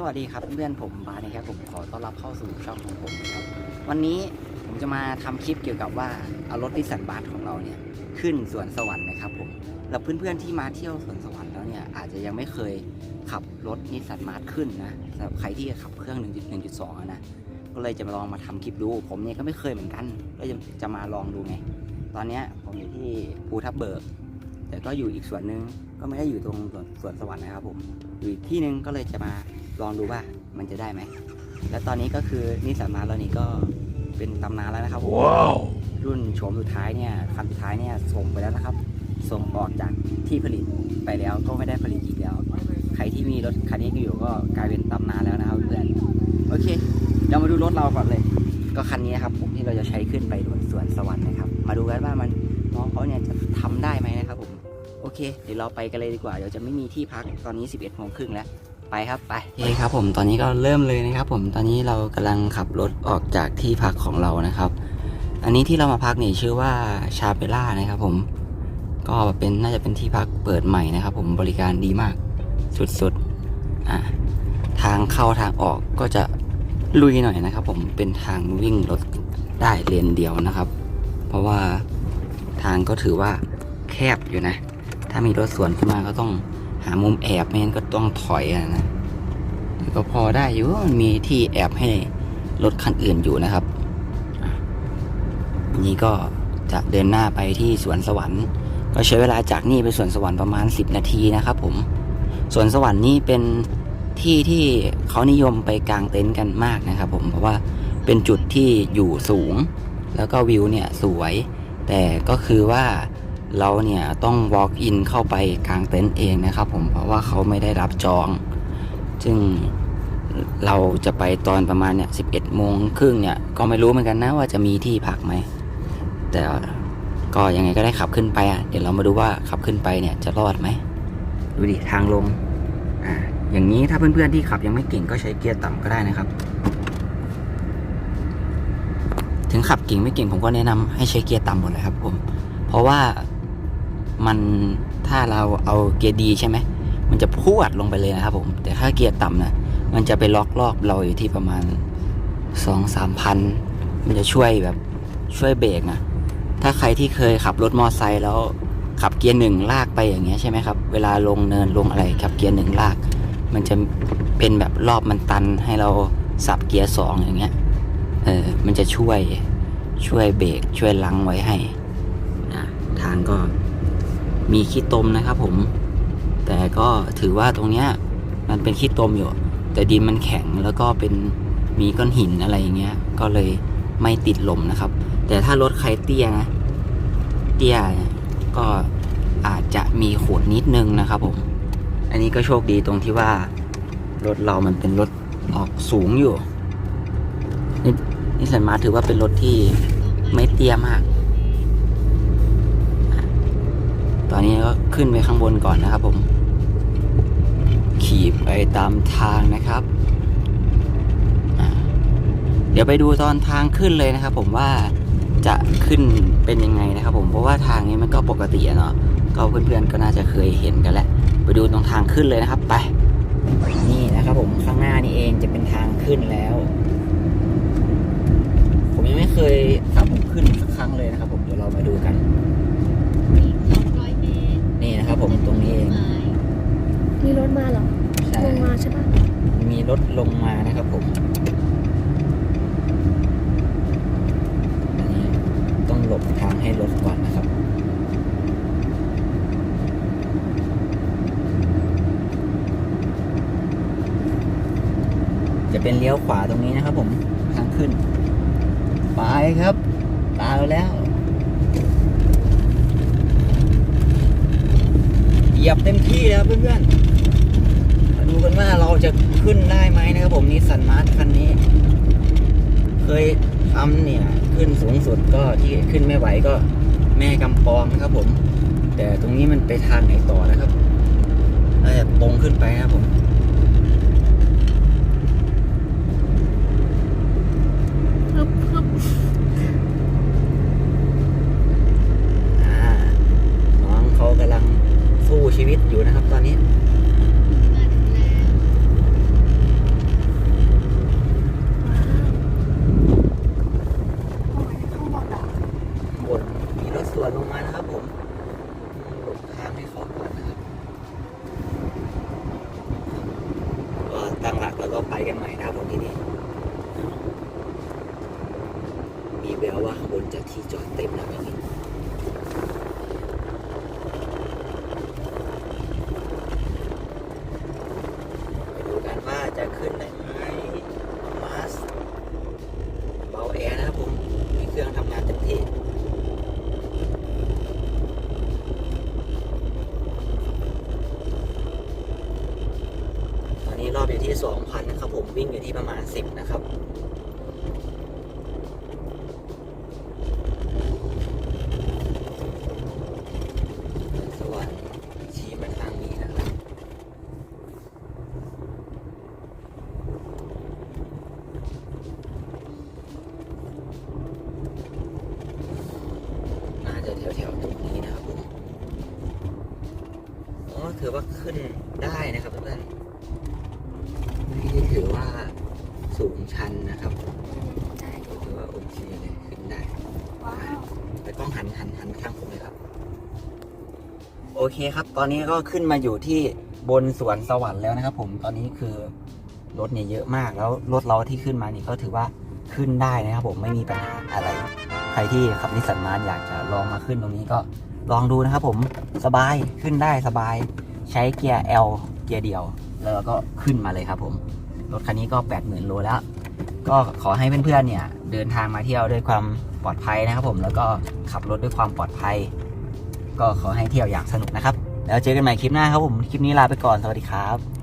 สวัสดีครับเพื่อนผมบาสนะครับผมขอต้อนรับเข้าสู่ช่องของผมนะครับวันนี้ผมจะมาทำคลิปเกี่ยวกับว่าเอารถนิสสันบาสของเราเนี่ยขึ้นสวนสวรรค์นะครับผมแล้วเพื่อนๆที่มาเที่ยวสวนสวรรค์แล้วเนี่ยอาจจะยังไม่เคยขับรถนิสสันมาสขึ้นนะสำหรับใครที่ขับเครื่อง 1.1.2อะนะก็เลยจะมาลองมาทำคลิปดู ผมเนี่ยก็ไม่เคยเหมือนกัน ก็จะจะมาลองดูไงตอนนี้ผมอยู่ที่ภูทับเบิกแต่ก็อยู่อีกส่วนนึงก็ไม่ได้อยู่ตรงสวนสวนสวรรค์นะครับผมอยู่อีกที่นึงก็เลยจะมา ลองดูว่ามันจะได้ไหม และตอนนี้ก็คือนิสสันมาแล้วนี่ก็เป็นตำนานแล้วนะครับผมรุ่นโฉมสุดท้ายเนี่ยคันสุดท้ายเนี่ยส่งไปแล้วนะครับ ส่งออกจากที่ผลิตไปแล้วก็ไม่ได้ผลิตอีกแล้ว ใครที่มีรถคันนี้อยู่ก็กลายเป็นตำนานแล้วนะครับเพื่อนโอเคเรามาดูรถเราก่อนเลย ก็คันนี้นะครับผมที่เราจะใช้ขึ้นไปสวนสวรรค์นะครับ มาดูกันว่ามันน้องเขาเนี่ยจะทำได้ไหมนะครับผมโอเค เดี๋ยวเราไปกันเลยดีกว่าเดี๋ยวจะไม่มีที่พักตอนนี้ 11โมงครึ่งแล้ว ไปครับไปโอเคครับผมตอนนี้ก็เริ่มเลยนะครับ ผมตอนนี้เรากำลังขับรถออกจากที่พักของเรานะครับ อันนี้ที่เรามาพักนี่ชื่อว่าชาเปล่านะครับผมก็เป็นน่าจะเป็นที่พักเปิดใหม่นะครับ ผมบริการดีมากสุดๆอะทางเข้าทางออกก็จะลุยหน่อยนะครับ ผมเป็นทางวิ่งรถได้เลนเดียวนะครับ เพราะว่าทางก็ถือว่าแคบอยู่นะ ถ้ามีรถสวนขึ้นมาก็ต้อง หามุมแอบไม่งั้นก็ต้องถอยอะนะแต่ก็พอได้อยู่มันมีที่แอบให้รถคันอื่นอยู่นะครับอะนี่ก็จะเดินหน้าไปที่สวนสวรรค์ ก็ใช้เวลาจากนี่ไปสวนสวรรค์ประมาณ 10 นาทีนะครับ ผมสวนสวรรค์นี่เป็นที่ที่เขานิยมไปกางเต็นท์กันมากนะครับ ผมเพราะว่าเป็นจุดที่อยู่สูง แล้วก็วิวเนี่ยสวย แต่ก็คือว่า เราเนี่ยต้อง walk in เข้าไปกลางเต็นท์เองนะครับผมเพราะว่าเขาไม่ได้รับจอง ซึ่งเราจะไปตอนประมาณเนี่ย11โมงครึ่งเนี่ยก็ไม่รู้เหมือนกันนะว่าจะมีที่พักไหม แต่ก็ยังไงก็ได้ขับขึ้นไปอะเดี๋ยวเรามาดูว่าขับขึ้นไปเนี่ยจะรอดไหมดูดิทางลงอ่าอย่างนี้ถ้าเพื่อนๆที่ขับยังไม่เก่งก็ใช้เกียร์ต่ำก็ได้นะครับ ถึงขับเก่งไม่เก่งผมก็แนะนำให้ใช้เกียร์ต่ำหมดเลยครับผมเพราะว่า มันถ้าเราเอาเกียร์ดีใช่ไหมมันจะพวดลงไปเลยนะครับผม แต่ถ้าเกียร์ต่ำนะมันจะไปล็อกรอบเราอยู่ที่ประมาณสองสามพันมันจะช่วยแบบช่วยเบรกนะถ้าใครที่เคยขับรถมอไซค์แล้วขับเกียร์หนึ่งลากไปอย่างเงี้ยใช่ไหมครับ เวลาลงเนินลงอะไรขับเกียร์หนึ่งลาก มันจะเป็นแบบรอบมันตันให้เราสับเกียร์สองอย่างเงี้ย เออ มันจะช่วยช่วยเบรกช่วยลังไว้ให้นะทางก็ มีขี้ตมนะครับผม แต่ก็ถือว่าตรงเนี้ยมันเป็นขี้ตมอยู่ แต่ดินมันแข็งแล้วก็เป็นมีก้อนหินอะไรอย่างเงี้ย ก็เลยไม่ติดลมนะครับ แต่ถ้ารถใครเตี้ยนะ เตี้ยก็อาจจะมีขดนิดนึงนะครับผม อันนี้ก็โชคดีตรงที่ว่ารถเรามันเป็นรถออกสูงอยู่นี่นิสสันมาถือว่าเป็นรถที่ไม่เตี้ยมาก ตอนนี้ก็ขึ้นไปข้างบนก่อนนะครับผม ขี่ไปตามทางนะครับ เดี๋ยวไปดูตอนทางขึ้นเลยนะครับ ผมว่าจะขึ้นเป็นยังไงนะครับ ผมเพราะว่าทางนี้มันก็ปกติอะเนาะก็เพื่อนๆก็น่าจะเคยเห็นกันแหละ ไปดูตรงทางขึ้นเลยนะครับ ไป นี่นะครับ ผมข้างหน้านี่เองจะเป็นทางขึ้นแล้ว ผมยังไม่เคยขับขึ้นสักครั้งเลยนะครับ ผมเดี๋ยวเรามาดูกัน อีก200 เมตร นี่นะครับ ผมตรงนี้เอง ไม้ มีรถมาเหรอ ใช่ ลงมาใช่ปะมีรถลงมานะครับผมอันนี้ต้องหลบทางให้รถก่อนนะครับจะเป็นเลี้ยวขวาตรงนี้นะครับผมทางขึ้น ไปครับ ตามเราแล้วเหยียบเต็มที่แล้วเพื่อนๆมาดู กันว่าเราจะขึ้นได้ไหมนะครับผมนิสสันมาร์ทคันนี้ เคยทำเนี่ย ขึ้นสูงสุดก็ที่ขึ้นไม่ไหวก็แม่กำปองนะครับผม แต่ตรงนี้มันไปทางไหนต่อนะครับน่าจะตรงขึ้นไปนะครับผม ฮึบฮึบ อ่าน้องเขากำลังสู้ชีวิตอยู่นะครับ ตอนนี้ มาถึงแล้ว กันใหม่นะครับผมที่นี่ มี แววว่าข้างบนจะที่จอดเต็มนะพี่ไปดูกันว่าจะขึ้นได้ไหมมาสเบาแอร์นะครับผมมีเครื่องทำงานเต็มที่ตอนนี้รอบอยู่ที่ 2,000 นะครับผมวิ่งอยู่ที่ประมาณ 10 นะครับ สว่างชี้มาทางนี้นะครับ น่าจะแถวๆตรงนี้นะครับผม อ๋อถือว่าขึ้นได้นะครับเพื่อนๆไม่ได้ถือว่าสูงชันนะครับใช่ถือว่าโอเคเลยขึ้นได้ว้าวแต่กล้องหันหันหันข้างผมเลยครับ โอเคครับ ตอนนี้ก็ขึ้นมาอยู่ที่บนสวนสวรรค์แล้วนะครับ ผมตอนนี้คือรถเนี่ยเยอะมากแล้วรถเราที่ขึ้นมานี่ก็ถือว่าขึ้นได้นะครับ ผมไม่มีปัญหาอะไรใค รที่ขับนิสสันมาร์อยากจะลองมาขึ้นตรงนี้ก็ลองดูนะครับผมสบายขึ้นได้สบาย ใช้เกียร์ L เกียร์เดียว แล้วก็ขึ้นมาเลยครับผม รถคันนี้ก็ 80,000โลแล้ว ก็ขอให้เพื่อนๆเนี่ย เดินทางมาเที่ยวด้วยความปลอดภัยนะครับผมแล้วก็ขับรถด้วยความปลอดภัย ก็ขอให้เที่ยวอย่างสนุกนะครับ แล้วเจอกันใหม่คลิปหน้าครับผม คลิปนี้ลาไปก่อนสวัสดีครับ